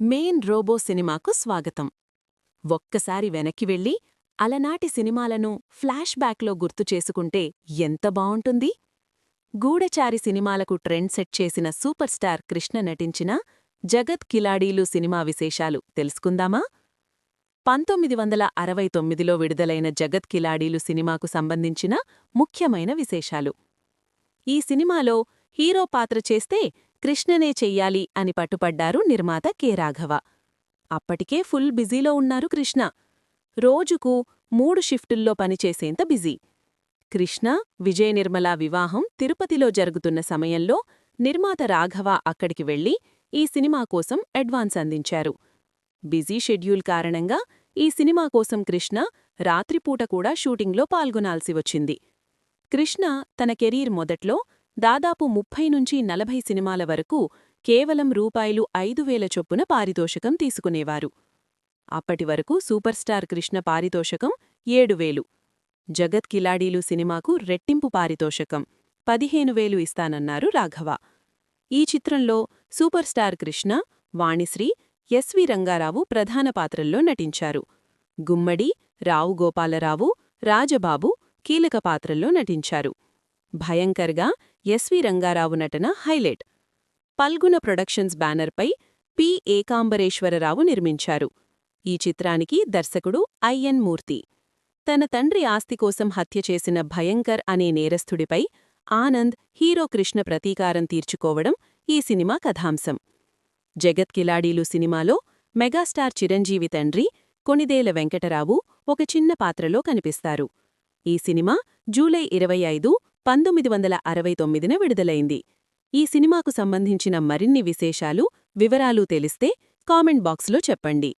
Main robo సినిమాకు స్వాగతం. ఒక్కసారి వెనక్కి వెళ్ళి అలనాటి సినిమాలను ఫ్లాష్ బ్యాక్లో గుర్తు చేసుకుంటే ఎంత బావుంటుంది? గూఢచారి సినిమాలకు ట్రెండ్ సెట్ చేసిన సూపర్ స్టార్ కృష్ణ నటించిన జగత్ కిలాడీలు సినిమా విశేషాలు తెలుసుకుందామా? పంతొమ్మిది వందల అరవై తొమ్మిదిలో విడుదలైన జగత్ కిలాడీలు సినిమాకు సంబంధించిన ముఖ్యమైన విశేషాలు. ఈ సినిమాలో హీరో పాత్ర చేస్తే కృష్ణనే చెయ్యాలి అని పట్టుపడ్డారు నిర్మాత కె. రాఘవ. అప్పటికే ఫుల్ బిజీలో ఉన్నారు కృష్ణ. రోజుకు మూడు షిఫ్టుల్లో పనిచేసేంత బిజీ. కృష్ణ విజయ నిర్మల వివాహం తిరుపతిలో జరుగుతున్న సమయంలో నిర్మాత రాఘవ అక్కడికి వెళ్ళి ఈ సినిమా కోసం అడ్వాన్స్ అందించారు. బిజీ షెడ్యూల్ కారణంగా ఈ సినిమా కోసం కృష్ణ రాత్రిపూట కూడా షూటింగ్లో పాల్గొనాల్సి వచ్చింది. కృష్ణ తన కెరీర్ మొదట్లో దాదాపు ముప్పై నుంచి నలభై సినిమాల వరకు కేవలం రూపాయలు ఐదు వేల చొప్పున పారితోషకం తీసుకునేవారు. అప్పటి వరకు సూపర్ స్టార్ కృష్ణ పారితోషకం ఏడువేలు జగత్ కిలాడీలు సినిమాకు రెట్టింపు పారితోషకం పదిహేను వేలు ఇస్తానన్నారు రాఘవ. ఈ చిత్రంలో super star Krishna Vanisri S V Rangarao ప్రధాన పాత్రల్లో నటించారు. గుమ్మడి రావు గోపాలరావు రాజబాబు కీలక పాత్రల్లో నటించారు. భయంకర్గా ఎస్వి రంగారావు నటన హైలైట్. పల్గున ప్రొడక్షన్స్ బ్యానర్పై పి. ఏకాంబరేశ్వరరావు నిర్మించారు. ఈ చిత్రానికి దర్శకుడు ఐఎన్ మూర్తి. తన తండ్రి ఆస్తి కోసం హత్య చేసిన భయంకర్ అనే నేరస్థుడిపై ఆనంద్ హీరో కృష్ణ ప్రతీకారం తీర్చుకోవడం ఈ సినిమా కథాంశం. జగత్ కిలాడీలు సినిమాలో మెగాస్టార్ చిరంజీవి తండ్రి కొనిదేల వెంకటరావు ఒక చిన్న పాత్రలో కనిపిస్తారు. ఈ సినిమా జూలై ఇరవై ఐదు పంతొమ్మిది వందల అరవై తొమ్మిదిన విడుదలైంది. ఈ సినిమాకు సంబంధించిన మరిన్ని విశేషాలు వివరాలు తెలిస్తే కామెంట్ బాక్స్లో చెప్పండి.